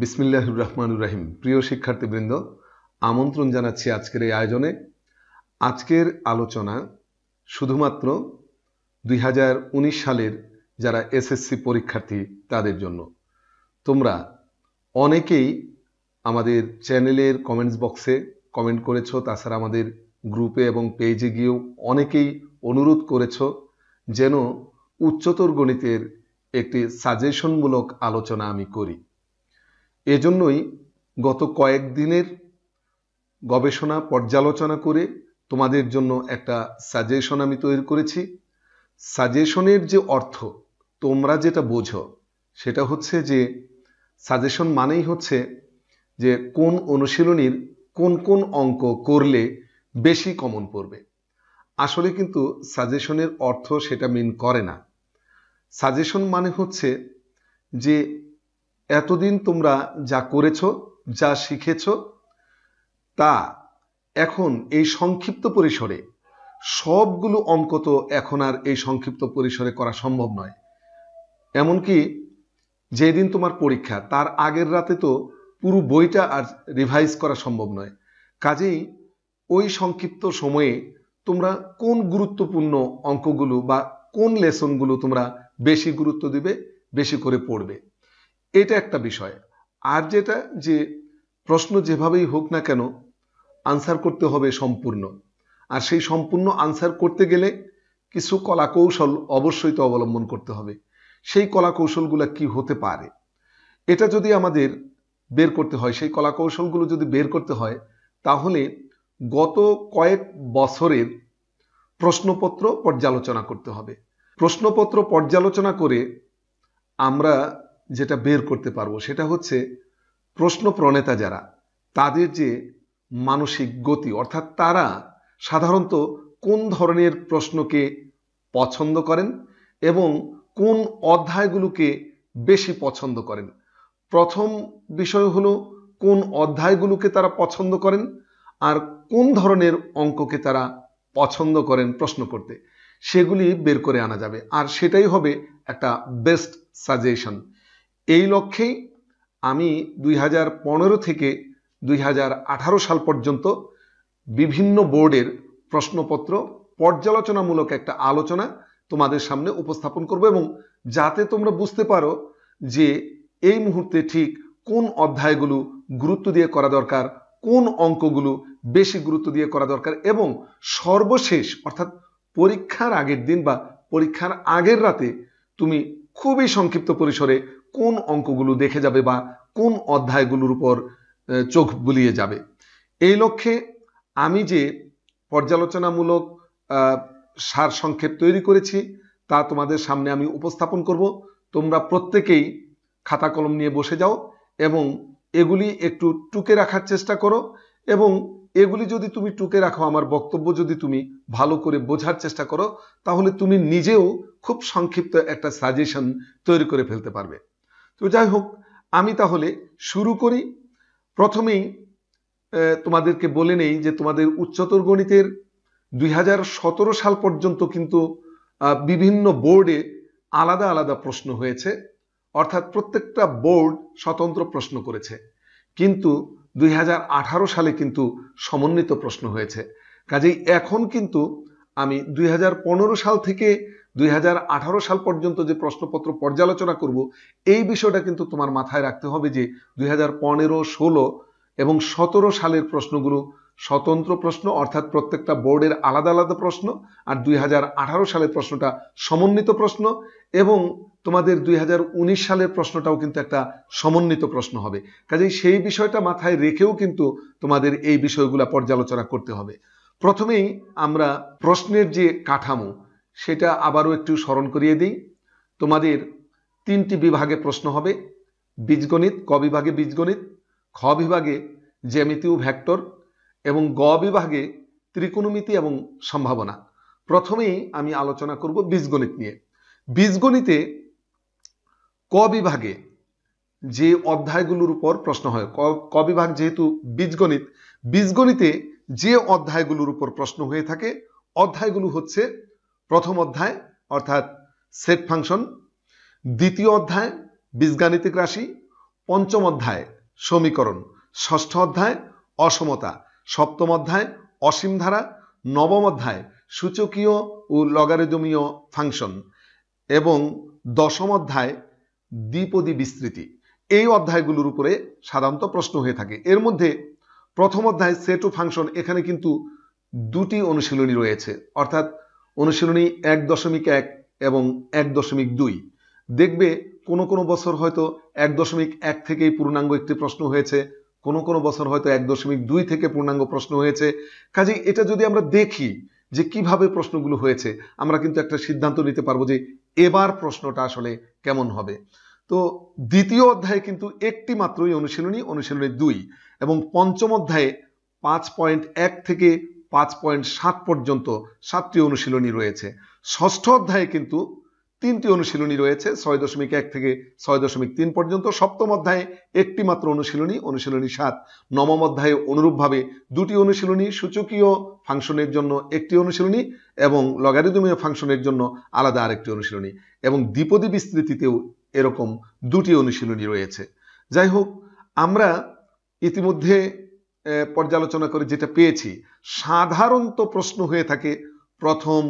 বিসমিল্লাহ রহমানুর রাহিম। প্রিয় শিক্ষার্থীবৃন্দ, আমন্ত্রণ জানাচ্ছি আজকের এই আয়োজনে। আজকের আলোচনা শুধুমাত্র দুই হাজার উনিশ সালের যারা এসএসসি পরীক্ষার্থী, তাদের জন্য। তোমরা অনেকেই আমাদের চ্যানেলের কমেন্টস বক্সে কমেন্ট করেছ, তাছাড়া আমাদের গ্রুপে এবং পেজে গিয়েও অনেকেই অনুরোধ করেছ যেন উচ্চতর গণিতের একটি সাজেশনমূলক আলোচনা আমি করি। এজন্যই গত কয়েকদিনের গবেষণা, পর্যালোচনা করে তোমাদের জন্য একটা সাজেশন আমি তৈরি করেছি। সাজেশনের যে অর্থ, তোমরা যেটা বোঝো, সেটা হচ্ছে যে সাজেশন মানেই হচ্ছে যে কোন অনুশীলনীর কোন কোন অঙ্ক করলে বেশি কমন পড়বে। আসলে কিন্তু সাজেশনের অর্থ সেটা মিন করে না। সাজেশন মানে হচ্ছে যে এতদিন তোমরা যা করেছ, যা শিখেছ, তা এখন এই সংক্ষিপ্ত পরিসরে, সবগুলো অঙ্ক তো এখন আর এই সংক্ষিপ্ত পরিসরে করা সম্ভব নয়। এমনকি যেদিন তোমার পরীক্ষা, তার আগের রাতে তো পুরো বইটা আর রিভাইজ করা সম্ভব নয়। কাজেই ওই সংক্ষিপ্ত সময়ে তোমরা কোন গুরুত্বপূর্ণ অঙ্কগুলো বা কোন লেসনগুলো তোমরা বেশি গুরুত্ব দিবে, বেশি করে পড়বে? এটা একটা বিষয়। আর যেটা, যে প্রশ্ন যেভাবেই হোক না কেন আনসার করতে হবে সম্পূর্ণ। আর সেই সম্পূর্ণ আনসার করতে গেলে কিছু কলা কৌশল অবশ্যই তো অবলম্বন করতে হবে। সেই কলা কৌশলগুলো কি হতে পারে? এটা যদি আমাদের বের করতে হয়, সেই কলা কৌশলগুলো যদি বের করতে হয়, তাহলে গত কয়েক বছরের প্রশ্নপত্র পর্যালোচনা করতে হবে। প্রশ্নপত্র পর্যালোচনা করে আমরা যেটা বের করতে পারব, সেটা হচ্ছে প্রশ্ন প্রণেতা যারা, তাদের যে মানসিক গতি, অর্থাৎ তারা সাধারণত কোন ধরনের প্রশ্নকে পছন্দ করেন এবং কোন অধ্যায়গুলোকে বেশি পছন্দ করেন? প্রথম বিষয় হলো কোন অধ্যায়গুলোকে তারা পছন্দ করেন আর কোন ধরনের অঙ্ককে তারা পছন্দ করেন প্রশ্ন করতে। সেগুলি বের করে আনা যাবে। আর সেটাই হবে একটা বেস্ট সাজেশন এই লক্ষ্যেই আমি দুই হাজার পনেরো থেকে দুই হাজার আঠারো সাল পর্যন্ত বিভিন্ন বোর্ডের প্রশ্নপত্র পর্যালোচনামূলক একটা আলোচনা তোমাদের সামনে উপস্থাপন করব এবং যাতে তোমরা বুঝতে পারো যে এই মুহূর্তে ঠিক কোন অধ্যায়গুলো গুরুত্ব দিয়ে করা দরকার, কোন অঙ্কগুলো বেশি গুরুত্ব দিয়ে করা দরকার এবং সর্বশেষ অর্থাৎ পরীক্ষার আগের দিন বা পরীক্ষার আগের রাতে তুমি খুবই সংক্ষিপ্ত পরিসরে কোন অঙ্কগুলো দেখে যাবে বা কোন অধ্যায়গুলোর উপর চোখ বুলিয়ে যাবে। এই লক্ষ্যে আমি যে পর্যালোচনামূলক সার সংক্ষেপ তৈরি করেছি, তা তোমাদের সামনে আমি উপস্থাপন করব। তোমরা প্রত্যেকেই খাতা কলম নিয়ে বসে যাও এবং এগুলি একটু টুকে রাখার চেষ্টা করো এবং এগুলি যদি তুমি টুকে রাখো, আমার বক্তব্য যদি তুমি ভালো করে বোঝার চেষ্টা করো, তাহলে তুমি নিজেও খুব সংক্ষিপ্ত একটা সাজেশন তৈরি করে ফেলতে পারবে। তো যাই হোক, আমি তাহলে শুরু করি। প্রথমেই তোমাদেরকে বলে নেই যে তোমাদের উচ্চতর গণিতের দুই হাজার সতেরো সাল পর্যন্ত কিন্তু বিভিন্ন বোর্ডে আলাদা আলাদা প্রশ্ন হয়েছে। অর্থাৎ প্রত্যেকটা বোর্ড স্বতন্ত্র প্রশ্ন করেছে। কিন্তু দুই হাজার আঠারো সালে কিন্তু সমন্বিত প্রশ্ন হয়েছে। কাজেই এখন কিন্তু আমি দুই হাজার পনেরো সাল থেকে দুই হাজার আঠারো সাল পর্যন্ত যে প্রশ্নপত্র পর্যালোচনা করব, এই বিষয়টা কিন্তু তোমার মাথায় রাখতে হবে যে দুই হাজার পনেরো, ষোলো এবং সতেরো সালের প্রশ্নগুলো স্বতন্ত্র প্রশ্ন, অর্থাৎ প্রত্যেকটা বোর্ডের আলাদা আলাদা প্রশ্ন, আর দুই হাজার আঠারো সালের প্রশ্নটা সমন্বিত প্রশ্ন এবং তোমাদের দুই হাজার উনিশ সালের প্রশ্নটাও কিন্তু একটা সমন্বিত প্রশ্ন হবে। কাজেই সেই বিষয়টা মাথায় রেখেও কিন্তু তোমাদের এই বিষয়গুলো পর্যালোচনা করতে হবে। প্রথমেই আমরা প্রশ্নের যে কাঠামো সেটা আবারও একটু স্মরণ করিয়ে দিই। তোমাদের তিনটি বিভাগে প্রশ্ন হবে। বীজগণিত, ক বিভাগে বীজগণিত, খ বিভাগে জ্যামিতি ও ভ্যাক্টর এবং গ বিভাগে ত্রিকোণমিতি এবং সম্ভাবনা। প্রথমেই আমি আলোচনা করব বীজগণিত নিয়ে। বীজগণিতে ক বিভাগে যে অধ্যায়গুলোর উপর প্রশ্ন হয় ক বিভাগ যেহেতু বীজগণিত, বীজগণিতে যে অধ্যায়গুলোর উপর প্রশ্ন হয়ে থাকে, অধ্যায়গুলো হচ্ছে প্রথম অধ্যায়, অর্থাৎ সেট ফাংশন দ্বিতীয় অধ্যায়, বীজগাণিতিক রাশি, পঞ্চম অধ্যায়, সমীকরণ, ষষ্ঠ অধ্যায়, অসমতা, সপ্তম অধ্যায়, অসীম ধারা, নবম অধ্যায়, সূচকীয় ও লগারিদমীয় ফাংশন এবং দশম অধ্যায়, দ্বিপদী বিস্তৃতি। এই অধ্যায়গুলোর উপরে সাধারণত প্রশ্ন হয়ে থাকে। এর মধ্যে প্রথম অধ্যায় সেট ও ফাংশন এখানে কিন্তু দুটি অনুশীলনী রয়েছে। অর্থাৎ অনুশীলনী এক দশমিক এক এবং এক দশমিক দুই। দেখবে কোনো কোনো বছর হয়তো এক দশমিক এক থেকেই পূর্ণাঙ্গ একটি প্রশ্ন হয়েছে, কোনো কোনো বছর হয়তো এক দশমিক দুই থেকে পূর্ণাঙ্গ প্রশ্ন হয়েছে। কাজে এটা যদি আমরা দেখি যে কীভাবে প্রশ্নগুলো হয়েছে, আমরা কিন্তু একটা সিদ্ধান্ত নিতে পারব যে এবার প্রশ্নটা আসলে কেমন হবে। তো দ্বিতীয় অধ্যায়ে কিন্তু একটি মাত্রই অনুশীলনী অনুশীলনী দুই এবং পঞ্চম অধ্যায়ে পাঁচ পয়েন্ট এক থেকে পাঁচ পয়েন্ট সাত পর্যন্ত সাতটি অনুশীলনী রয়েছে। ষষ্ঠ অধ্যায়ে কিন্তু তিনটি অনুশীলনী রয়েছে, ছয় দশমিক এক থেকে ছয় দশমিক তিন পর্যন্ত। সপ্তম অধ্যায়ে একটি মাত্র অনুশীলনী অনুশীলনী সাত। নবম অধ্যায়ে অনুরূপভাবে দুটি অনুশীলনী, সূচকীয় ফাংশনের জন্য একটি অনুশীলনী এবং লগারিদমীয় ফাংশনের জন্য আলাদা আরেকটি অনুশীলনী এবং দ্বিপদী বিস্তৃতিতেও এরকম দুটি অনুশীলনী রয়েছে। যাই হোক, আমরা ইতিমধ্যে পর্যালোচনা করে যেটা পেয়েছি, সাধারণত প্রশ্ন হয়ে থাকে প্রথম,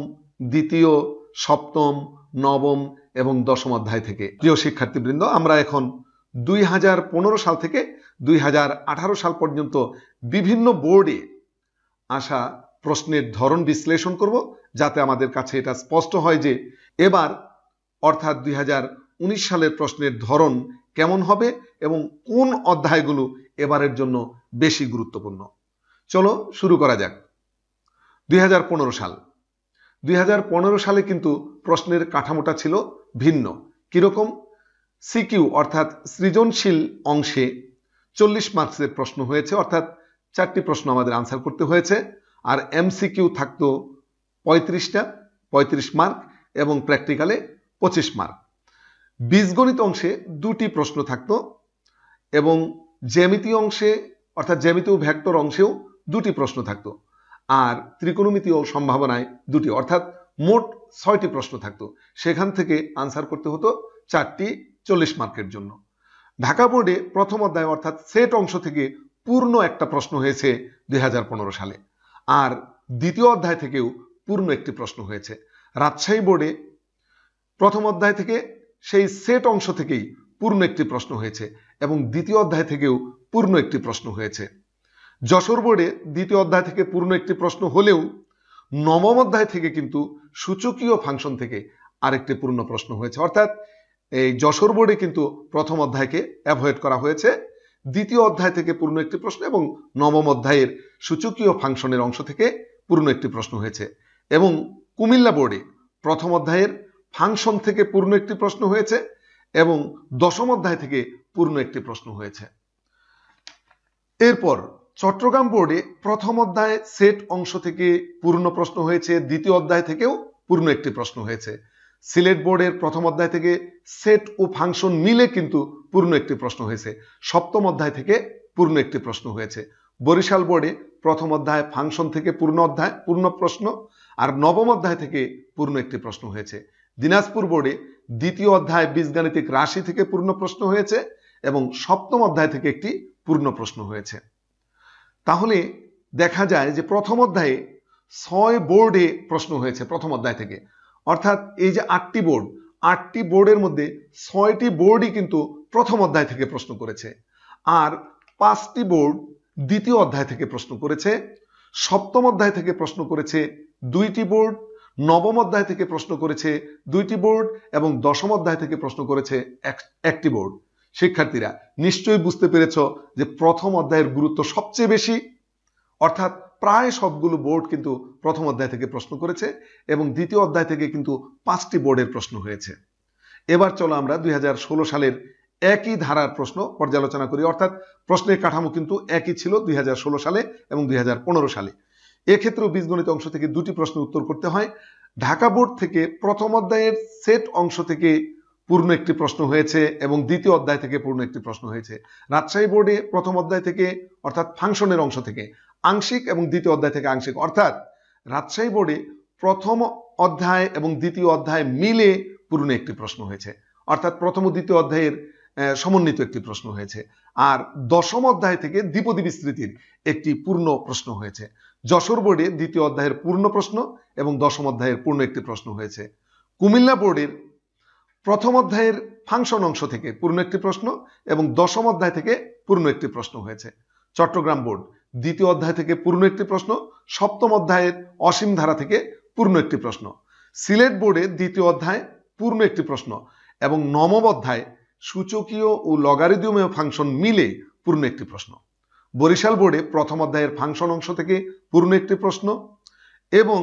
দ্বিতীয়, সপ্তম, নবম এবং দশম অধ্যায় থেকে। প্রিয় শিক্ষার্থীবৃন্দ, আমরা এখন দুই হাজার পনেরো সাল থেকে দুই হাজার আঠারো সাল পর্যন্ত বিভিন্ন বোর্ডে আসা প্রশ্নের ধরন বিশ্লেষণ করব, যাতে আমাদের কাছে এটা স্পষ্ট হয় যে এবার অর্থাৎ দুই সালের প্রশ্নের ধরন কেমন হবে এবং কোন অধ্যায়গুলো এবারের জন্য বেশি গুরুত্বপূর্ণ। চলো শুরু করা যাক। দুই হাজার পনেরো সাল। দুই হাজার পনেরো সালে কিন্তু প্রশ্নের কাঠামোটা ছিল ভিন্ন। কীরকম? সিকিউ অর্থাৎ সৃজনশীল অংশে চল্লিশ মার্কসের প্রশ্ন হয়েছে, অর্থাৎ চারটি প্রশ্ন আমাদের আনসার করতে হয়েছে, আর এমসিকিউ থাকতো পঁয়ত্রিশটা, পঁয়ত্রিশ মার্ক এবং প্র্যাকটিক্যালে পঁচিশ মার্ক। বীজগণিত অংশে দুটি প্রশ্ন থাকতো এবং জ্যামিতি অংশে, অর্থাৎ জ্যামিতি ও ভ্যাক্টর অংশেও দুটি প্রশ্ন থাকতো। আর ত্রিকোণমিতি ও সম্ভাবনায় দুটি, অর্থাৎ মোট ছয়টি প্রশ্ন থাকতো। সেখান থেকে আনসার করতে হতো চারটি চল্লিশ মার্কের জন্য। ঢাকা বোর্ডে প্রথম অধ্যায়, অর্থাৎ সেট অংশ থেকে পূর্ণ একটা প্রশ্ন হয়েছে দুই হাজার পনেরো সালে। আর দ্বিতীয় অধ্যায় থেকেও পূর্ণ একটি প্রশ্ন হয়েছে। রাজশাহী বোর্ডে প্রথম অধ্যায় থেকে সেই সেট অংশ থেকেই পূর্ণ একটি প্রশ্ন হয়েছে। এবং দ্বিতীয় অধ্যায় থেকেও পূর্ণ একটি প্রশ্ন হয়েছে। যশোর বোর্ডে দ্বিতীয় অধ্যায় থেকে পূর্ণ একটি প্রশ্ন হলেও নবম অধ্যায় থেকে কিন্তু সূচকীয় ফাংশন থেকে আরেকটি পূর্ণ প্রশ্ন হয়েছে। অর্থাৎ এই যশোর বোর্ডে কিন্তু প্রথম অধ্যায়কে অ্যাভয়েড করা হয়েছে। দ্বিতীয় অধ্যায় থেকে পূর্ণ একটি প্রশ্ন এবং নবম অধ্যায়ের সূচকীয় ফাংশনের অংশ থেকে পূর্ণ একটি প্রশ্ন হয়েছে। এবং কুমিল্লা বোর্ডে প্রথম অধ্যায়ের ফাংশন থেকে পূর্ণ একটি প্রশ্ন হয়েছে এবং দশম অধ্যায় থেকে পূর্ণ একটি প্রশ্ন হয়েছে। এরপর, চট্টগ্রাম বোর্ডে প্রথম অধ্যায় সেট অংশ থেকে পূর্ণ প্রশ্ন হয়েছে, দ্বিতীয় অধ্যায় থেকেও পূর্ণ একটি প্রশ্ন হয়েছে। সিলেট বোর্ডের প্রথম অধ্যায় থেকে সেট ও ফাংশন মিলে কিন্তু পূর্ণ একটি প্রশ্ন হয়েছে। সপ্তম অধ্যায় থেকে পূর্ণ একটি প্রশ্ন হয়েছে। বরিশাল বোর্ডে প্রথম অধ্যায় ফাংশন থেকে পূর্ণ অধ্যায়, পূর্ণ প্রশ্ন, আর নবম অধ্যায় থেকে পূর্ণ একটি প্রশ্ন হয়েছে। দিনাজপুর বোর্ডে দ্বিতীয় অধ্যায় বীজগাণিতিক রাশি থেকে পূর্ণ প্রশ্ন হয়েছে এবং সপ্তম অধ্যায় থেকে একটি পূর্ণ প্রশ্ন হয়েছে। তাহলে দেখা যায় যে প্রথম অধ্যায়ে ছয় বোর্ডে প্রশ্ন হয়েছে প্রথম অধ্যায় থেকে। অর্থাৎ এই যে আটটি বোর্ড, আটটি বোর্ডের মধ্যে ছয়টি বোর্ডই কিন্তু প্রথম অধ্যায় থেকে প্রশ্ন করেছে। আর পাঁচটি বোর্ড দ্বিতীয় অধ্যায় থেকে প্রশ্ন করেছে। সপ্তম অধ্যায় থেকে প্রশ্ন করেছে দুইটি বোর্ড, নবম অধ্যায় থেকে প্রশ্ন করেছে দুইটি বোর্ড এবং দশম অধ্যায় থেকে প্রশ্ন করেছে একটি বোর্ড। শিক্ষার্থীরা, নিশ্চয়ই বুঝতে পেরেছ যে প্রথম অধ্যায়ের গুরুত্ব সবচেয়ে বেশি। অর্থাৎ প্রায় সবগুলো বোর্ড কিন্তু প্রথম অধ্যায় থেকে প্রশ্ন করেছে এবং দ্বিতীয় অধ্যায় থেকে কিন্তু পাঁচটি বোর্ডের প্রশ্ন হয়েছে। এবার চলো আমরা দুই হাজার ষোলো সালের একই ধারার প্রশ্ন পর্যালোচনা করি। অর্থাৎ প্রশ্নের কাঠামো কিন্তু একই ছিল দুই হাজার ষোলো সালে এবং দুই হাজার পনেরো সালে। এক্ষেত্রেও বীজগণিত অংশ থেকে দুটি প্রশ্ন উত্তর করতে হয়। ঢাকা বোর্ড থেকে প্রথম অধ্যায়ের সেট অংশ থেকে পূর্ণ একটি প্রশ্ন হয়েছে এবং দ্বিতীয় অধ্যায় থেকে পূর্ণ একটি প্রশ্ন হয়েছে। রাজশাহী বোর্ডে প্রথম অধ্যায় থেকে, অর্থাৎ ফাংশনের অংশ থেকে, আংশিক এবং দ্বিতীয় অধ্যায় থেকে আংশিক। অর্থাৎ রাজশাহী বোর্ডে প্রথম অধ্যায় এবং দ্বিতীয় অধ্যায় মিলে পূর্ণ একটি প্রশ্ন হয়েছে। অর্থাৎ প্রথম ও দ্বিতীয় অধ্যায়ের সমন্বিত একটি প্রশ্ন হয়েছে। আর দশম অধ্যায় থেকে দ্বিপদী বিস্তৃতির একটি পূর্ণ প্রশ্ন হয়েছে। যশোর বোর্ডে দ্বিতীয় অধ্যায়ের পূর্ণ প্রশ্ন এবং দশম অধ্যায়ের পূর্ণ একটি প্রশ্ন হয়েছে। কুমিল্লা বোর্ডের প্রথম অধ্যায়ের ফাংশন অংশ থেকে পূর্ণ একটি প্রশ্ন এবং দশম অধ্যায় থেকে পূর্ণ একটি প্রশ্ন হয়েছে। চট্টগ্রাম বোর্ড, দ্বিতীয় অধ্যায় থেকে পূর্ণ একটি প্রশ্ন, সপ্তম অধ্যায়ের অসীম ধারা থেকে পূর্ণ একটি প্রশ্ন। সিলেট বোর্ডে দ্বিতীয় অধ্যায় পূর্ণ একটি প্রশ্ন এবং নবম অধ্যায় সূচকীয় ও লগারিদমীয় ফাংশন মিলে পূর্ণ একটি প্রশ্ন। বরিশাল বোর্ডে প্রথম অধ্যায়ের ফাংশন অংশ থেকে পূর্ণ একটি প্রশ্ন এবং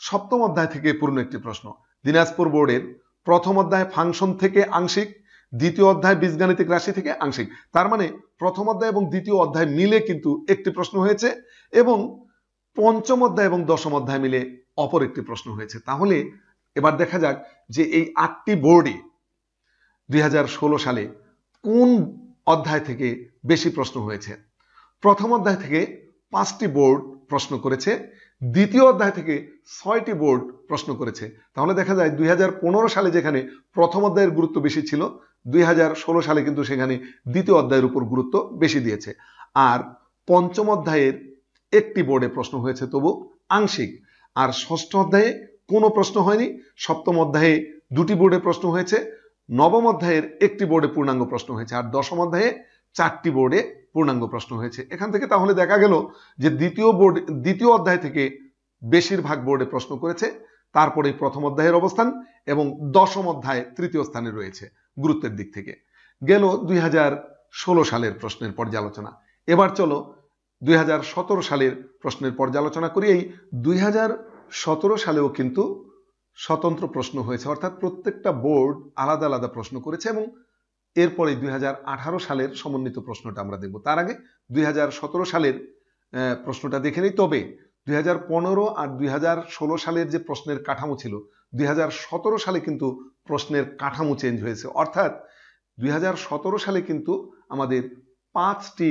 সপ্তম অধ্যায় থেকে পূর্ণ একটি প্রশ্ন। দিনাজপুর বোর্ডের প্রথম অধ্যায় ফাংশন থেকে আংশিক, দ্বিতীয় অধ্যায় বীজগাণিতিক রাশি থেকে আংশিক। তার মানে প্রথম অধ্যায় এবং দ্বিতীয় অধ্যায় মিলে কিন্তু একটি প্রশ্ন হয়েছে এবং পঞ্চম অধ্যায় এবং দশম অধ্যায় মিলে অপর একটি প্রশ্ন হয়েছে। তাহলে এবার দেখা যাক যে এই আটটি বোর্ডে দুই হাজার ষোলো সালে কোন অধ্যায় থেকে বেশি প্রশ্ন হয়েছে। প্রথম অধ্যায় থেকে পাঁচটি বোর্ড প্রশ্ন করেছে। দ্বিতীয় অধ্যায় থেকে ছয়টি বোর্ড প্রশ্ন করেছে। তাহলে দেখা যায় দুই হাজার পনেরো সালে যেখানে প্রথম অধ্যায়ের গুরুত্ব বেশি ছিল, দুই হাজার ষোলো সালে কিন্তু সেখানে দ্বিতীয় অধ্যায়ের উপর গুরুত্ব বেশি দিয়েছে। আর পঞ্চম অধ্যায়ের একটি বোর্ডে প্রশ্ন হয়েছে, তবু আংশিক। আর ষষ্ঠ অধ্যায়ে কোনো প্রশ্ন হয়নি, সপ্তম অধ্যায়ে দুটি বোর্ডে প্রশ্ন হয়েছে, নবম অধ্যায়ের একটি বোর্ডে পূর্ণাঙ্গ প্রশ্ন হয়েছে, আর দশম অধ্যায়ে চারটি বোর্ডে পূর্ণাঙ্গ প্রশ্ন হয়েছে। এখান থেকে তাহলে দেখা গেল যে দ্বিতীয় বোর্ড, দ্বিতীয় অধ্যায় থেকে বেশিরভাগ বোর্ডে প্রশ্ন করেছে, তারপরে প্রথম অধ্যায়ের অবস্থান এবং দশম অধ্যায় তৃতীয় স্থানে রয়েছে গুরুত্বের দিক থেকে। গেল দুই হাজার ষোলো সালের প্রশ্নের পর্যালোচনা। এবার চলো দুই হাজার সতেরো সালের প্রশ্নের পর্যালোচনা করি। এই দুই সালেও কিন্তু স্বতন্ত্র প্রশ্ন হয়েছে, অর্থাৎ প্রত্যেকটা বোর্ড আলাদা আলাদা প্রশ্ন করেছে এবং এরপরে দুই হাজার আঠারো সালের সমন্বিত প্রশ্নটা আমরা দেখব। তার আগে দুই হাজার সতেরো সালের প্রশ্নটা দেখে নিই। তবে দুই হাজার পনেরো আর দুই হাজার ষোলো সালের যে প্রশ্নের কাঠামো ছিল, দুই হাজার সতেরো সালে কিন্তু প্রশ্নের কাঠামো চেঞ্জ হয়েছে। অর্থাৎ দুই হাজার সতেরো সালে কিন্তু আমাদের পাঁচটি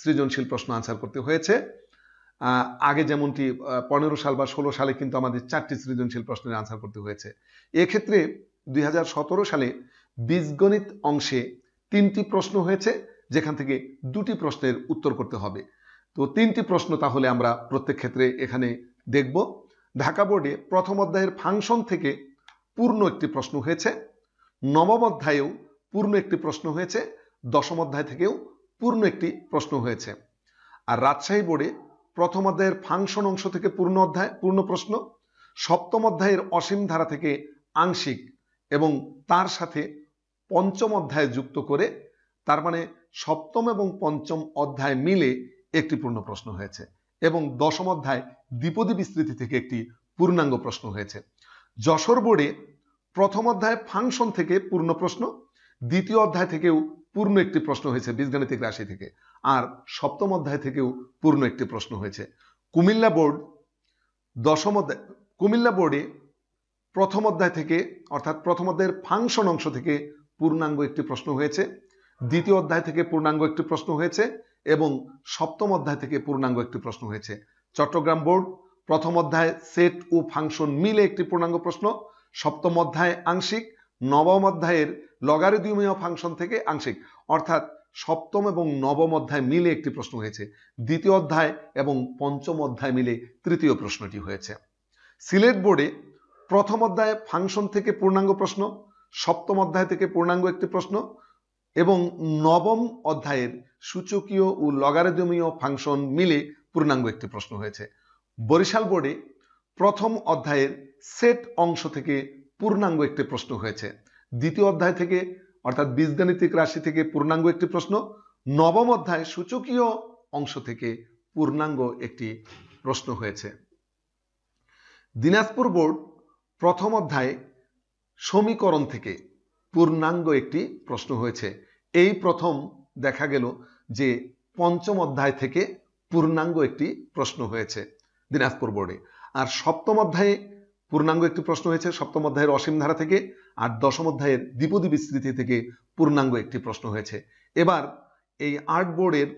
সৃজনশীল প্রশ্ন আনসার করতে হয়েছে। আগে যেমনটি পনেরো সাল বা ষোলো সালে কিন্তু আমাদের চারটি সৃজনশীল প্রশ্নের আনসার করতে হয়েছে। এক্ষেত্রে দুই হাজার সতেরো সালে বীজগণিত অংশে তিনটি প্রশ্ন হয়েছে, যেখান থেকে দুটি প্রশ্নের উত্তর করতে হবে। তো তিনটি প্রশ্ন তাহলে আমরা প্রত্যেক ক্ষেত্রে এখানে দেখব। ঢাকা বোর্ডে প্রথম অধ্যায়ের ফাংশন থেকে পূর্ণ একটি প্রশ্ন হয়েছে, নবম অধ্যায়েও পূর্ণ একটি প্রশ্ন হয়েছে, দশম অধ্যায় থেকেও পূর্ণ একটি প্রশ্ন হয়েছে। আর রাজশাহী বোর্ডে প্রথম অধ্যায়ের ফাংশন অংশ থেকে পূর্ণ অধ্যায়, পূর্ণ প্রশ্ন, সপ্তম অধ্যায়ের অসীম ধারা থেকে আংশিক এবং তার সাথে পঞ্চম অধ্যায় যুক্ত করে তার মানে সপ্তম এবং পঞ্চম অধ্যায় মিলে একটি পূর্ণ প্রশ্ন হয়েছে এবং দশম অধ্যায় দ্বিপদী বিস্তৃতি থেকে একটি পূর্ণাঙ্গ প্রশ্ন হয়েছে। যশোর বোর্ডে প্রথম অধ্যায় ফাংশন থেকে পূর্ণ প্রশ্ন, দ্বিতীয় অধ্যায় থেকেও পূর্ণ একটি প্রশ্ন হয়েছে বীজগাণিতিক রাশি থেকে, আর সপ্তম অধ্যায় থেকেও পূর্ণ একটি প্রশ্ন হয়েছে। কুমিল্লা বোর্ড দশম অধ্যায়, কুমিল্লা বোর্ডে প্রথম অধ্যায় থেকে অর্থাৎ প্রথম অধ্যায়ের ফাংশন অংশ থেকে পূর্ণাঙ্গ একটি প্রশ্ন হয়েছে, দ্বিতীয় অধ্যায় থেকে পূর্ণাঙ্গ একটি প্রশ্ন হয়েছে এবং সপ্তম অধ্যায় থেকে পূর্ণাঙ্গ একটি প্রশ্ন হয়েছে। চট্টগ্রাম বোর্ড, প্রথম অধ্যায় সেট ও ফাংশন মিলে একটি পূর্ণাঙ্গ প্রশ্ন, সপ্তম অধ্যায় আংশিক, নবম অধ্যায়ের লগারিদমীয় ফাংশন থেকে আংশিক। অর্থাৎ সপ্তম এবং নবম অধ্যায় মিলে একটি প্রশ্ন হয়েছে, দ্বিতীয় অধ্যায় এবং পঞ্চম অধ্যায় মিলে তৃতীয় প্রশ্নটি হয়েছে। সিলেট বোর্ডে প্রথম অধ্যায় ফাংশন থেকে পূর্ণাঙ্গ প্রশ্ন সপ্তম অধ্যায় থেকে পূর্ণাঙ্গ একটি প্রশ্ন এবং নবম অধ্যায়ের সূচকীয় ও লগারিদমীয় ফাংশন মিলে পূর্ণাঙ্গ একটি প্রশ্ন হয়েছে। বরিশাল বোর্ডে প্রথম অধ্যায়ের সেট অংশ থেকে পূর্ণাঙ্গ একটি প্রশ্ন হয়েছে। দ্বিতীয় অধ্যায় থেকে, অর্থাৎ বীজগাণিতিক রাশি থেকে পূর্ণাঙ্গ একটি প্রশ্ন। নবম অধ্যায় সূচকীয় অংশ থেকে পূর্ণাঙ্গ একটি প্রশ্ন হয়েছে। দিনাজপুর বোর্ড প্রথম অধ্যায় সমীকরণ থেকে পূর্ণাঙ্গ একটি প্রশ্ন হয়েছে। এই প্রথম দেখা গেল যে পঞ্চম অধ্যায় থেকে পূর্ণাঙ্গ একটি প্রশ্ন হয়েছে দিনাজপুর বোর্ডে। আর সপ্তম অধ্যায়ে পূর্ণাঙ্গ একটি প্রশ্ন হয়েছে, সপ্তম অধ্যায়ের অসীম ধারা থেকে আর দশম অধ্যায়ের দ্বিপদী বিস্তৃতি থেকে পূর্ণাঙ্গ একটি প্রশ্ন হয়েছে। এবার এই আর্ট বোর্ডের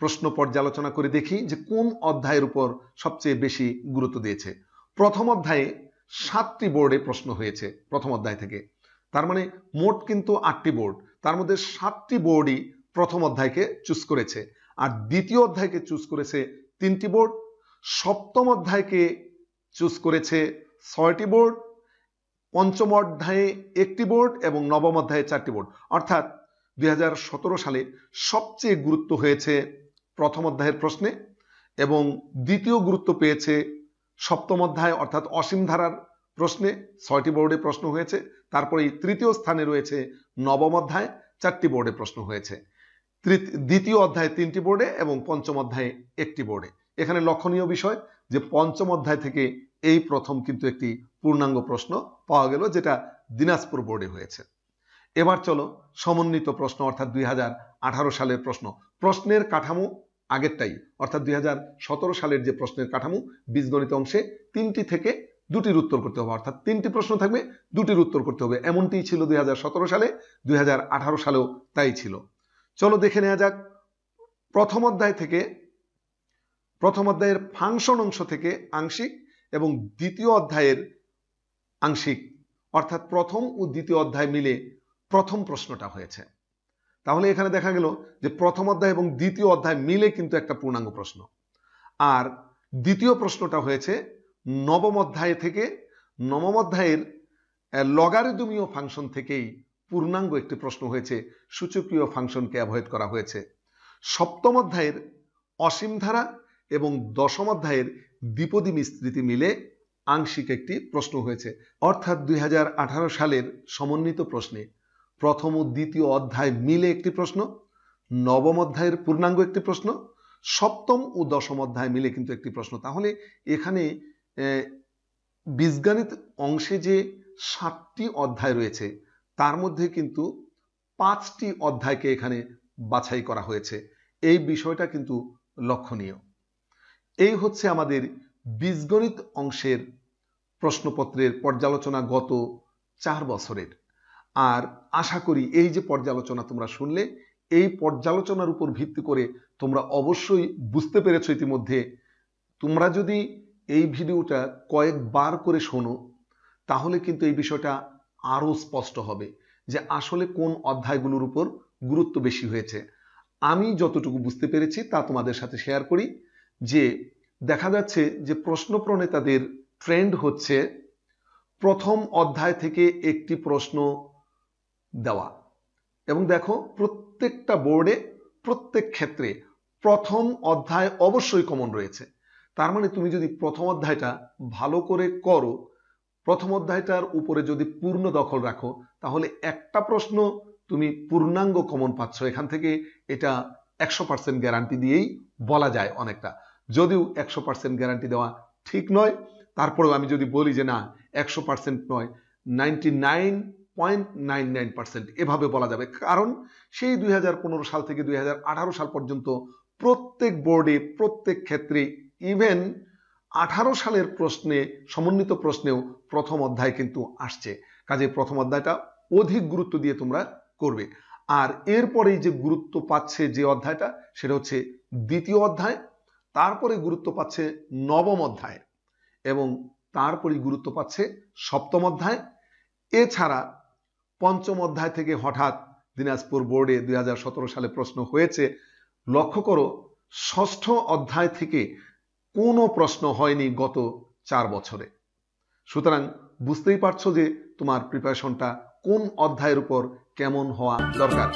প্রশ্ন পর্যালোচনা করে দেখি যে কোন অধ্যায়ের উপর সবচেয়ে বেশি গুরুত্ব দিয়েছে। প্রথম অধ্যায়ে সাতটি বোর্ডে প্রশ্ন হয়েছে প্রথম অধ্যায় থেকে। তার মানে মোট কিন্তু আটটি বোর্ড। তার মধ্যে সাতটি বোর্ডই প্রথম অধ্যায়কে চুজ করেছে। আর দ্বিতীয় অধ্যায়কে চুজ করেছে তিনটি বোর্ড। সপ্তম অধ্যায়কে চুজ করেছে ছয়টি বোর্ড। পঞ্চম অধ্যায়ে একটি বোর্ড এবং নবম অধ্যায়ে চারটি বোর্ড। অর্থাৎ দুই হাজার সতেরো সালে সবচেয়ে গুরুত্ব হয়েছে প্রথম অধ্যায়ের প্রশ্নে এবং দ্বিতীয় গুরুত্ব পেয়েছে সপ্তম অধ্যায় অর্থাৎ অসীম ধারার প্রশ্নে ছয়টি বোর্ডে প্রশ্ন হয়েছে। তারপরে তৃতীয় স্থানে রয়েছে নবম অধ্যায়, চারটি বোর্ডে প্রশ্ন হয়েছে। দ্বিতীয় অধ্যায় তিনটি বোর্ডে এবং পঞ্চম অধ্যায়ে একটি বোর্ডে। এখানে লক্ষণীয় বিষয় যে পঞ্চম অধ্যায় থেকে এই প্রথম কিন্তু একটি পূর্ণাঙ্গ প্রশ্ন পাওয়া গেল, যেটা দিনাজপুর বোর্ডে হয়েছে। এবার চলো সমন্বিত প্রশ্ন অর্থাৎ দুই হাজার আঠারো সালের প্রশ্ন। প্রশ্নের কাঠামো আগেরটাই। অর্থাৎ দুই হাজার সতেরো সালের যে প্রশ্নের কাঠামো, বীজগণিত অংশে তিনটি থেকে দুটির উত্তর করতে হবে। অর্থাৎ তিনটি প্রশ্ন থাকবে, দুটির উত্তর করতে হবে। এমনটি ছিল দুই হাজার সতেরো সালে, দুই হাজার আঠারো সালেও তাই ছিল। চলো দেখে নেওয়া যাক, প্রথম অধ্যায় থেকে, প্রথম অধ্যায়ের ফাংশন অংশ থেকে আংশিক এবং দ্বিতীয় অধ্যায়ের আংশিক। অর্থাৎ প্রথম ও দ্বিতীয় অধ্যায় মিলে প্রথম প্রশ্নটা হয়েছে। তাহলে এখানে দেখা গেল যে প্রথম অধ্যায় এবং দ্বিতীয় অধ্যায় মিলে কিন্তু একটা পূর্ণাঙ্গ প্রশ্ন। আর দ্বিতীয় প্রশ্নটা হয়েছে, নবম অধ্যায় থেকে, নবম অধ্যায়ের লগারিদমীয় ফাংশন থেকেই পূর্ণাঙ্গ একটি প্রশ্ন হয়েছে, সূচকীয় ফাংশনকে অ্যাভয়েড করা হয়েছে। সপ্তম অধ্যায়ের অসীম ধারা এবং দশম অধ্যায়ের দ্বিপদী মিস্ত্রিতি মিলে আংশিক একটি প্রশ্ন হয়েছে। অর্থাৎ দুই হাজার আঠারো সালের সমন্বিত প্রশ্নে প্রথম ও দ্বিতীয় অধ্যায় মিলে একটি প্রশ্ন, নবম অধ্যায়ের পূর্ণাঙ্গ একটি প্রশ্ন, সপ্তম ও দশম অধ্যায় মিলে কিন্তু একটি প্রশ্ন। তাহলে এখানে বীজগণিত অংশে যে সাতটি অধ্যায় রয়েছে, তার মধ্যে কিন্তু পাঁচটি অধ্যায়কে এখানে বাছাই করা হয়েছে। এই বিষয়টা কিন্তু লক্ষণীয়। এই হচ্ছে আমাদের বীজগণিত অংশের প্রশ্নপত্রের পর্যালোচনা গত চার বছরের। আর আশা করি এই যে পর্যালোচনা তোমরা শুনলে, এই পর্যালোচনার উপর ভিত্তি করে তোমরা অবশ্যই বুঝতে পেরেছ ইতিমধ্যে, তোমরা যদি এই ভিডিওটা কয়েকবার করে শোনো, তাহলে কিন্তু এই বিষয়টা আরও স্পষ্ট হবে যে আসলে কোন অধ্যায়গুলোর উপর গুরুত্ব বেশি হয়েছে। আমি যতটুকু বুঝতে পেরেছি তা তোমাদের সাথে শেয়ার করি যে দেখা যাচ্ছে যে প্রশ্ন প্রণেতাদের ট্রেন্ড হচ্ছে, প্রথম অধ্যায় থেকে একটি প্রশ্ন দেওয়া। এবং দেখো, প্রত্যেকটা বোর্ডে প্রত্যেক ক্ষেত্রে প্রথম অধ্যায় অবশ্যই কমন রয়েছে। তার মানে তুমি যদি প্রথম অধ্যায়টা ভালো করে করো, প্রথম অধ্যায়টার উপরে যদি পূর্ণ দখল রাখো, তাহলে একটা প্রশ্ন তুমি পূর্ণাঙ্গ কমন পাচ্ছ। এখান থেকে এটা একশো পার্সেন্ট গ্যারান্টি দিয়েই বলা যায় অনেকটা। যদিও একশো পার্সেন্ট গ্যারান্টি দেওয়া ঠিক নয়, তারপরেও আমি যদি বলি যে না, একশো পার্সেন্ট নয় ninety nine point nine nine percent. এভাবে বলা যাবে। কারণ সেই দুই হাজার পনেরো সাল থেকে দুই হাজার আঠারো সাল পর্যন্ত প্রত্যেক বোর্ডে প্রত্যেক ক্ষেত্রে ইভেন আঠারো সালের প্রশ্নে, সমন্বিত প্রশ্নেও প্রথম অধ্যায় কিন্তু আসছে। কাজে প্রথম অধ্যায়টা অধিক গুরুত্ব দিয়ে তোমরা করবে। আর এরপরেই যে গুরুত্ব পাচ্ছে যে অধ্যায়টা, সেটা হচ্ছে দ্বিতীয় অধ্যায়, তারপরে গুরুত্ব পাচ্ছে নবম অধ্যায় এবং তারপরেই গুরুত্ব পাচ্ছে সপ্তম অধ্যায়। এছাড়া পঞ্চম অধ্যায় থেকে হঠাৎ দিনাজপুর বোর্ডে দুই সালে প্রশ্ন হয়েছে, লক্ষ্য করো, ষষ্ঠ অধ্যায় থেকে কোনো প্রশ্ন হয়নি গত চার বছরে। সুতরাং বুঝতেই পারছ যে তোমার প্রিপারেশনটা কোন অধ্যায়ের উপর কেমন হওয়া দরকার।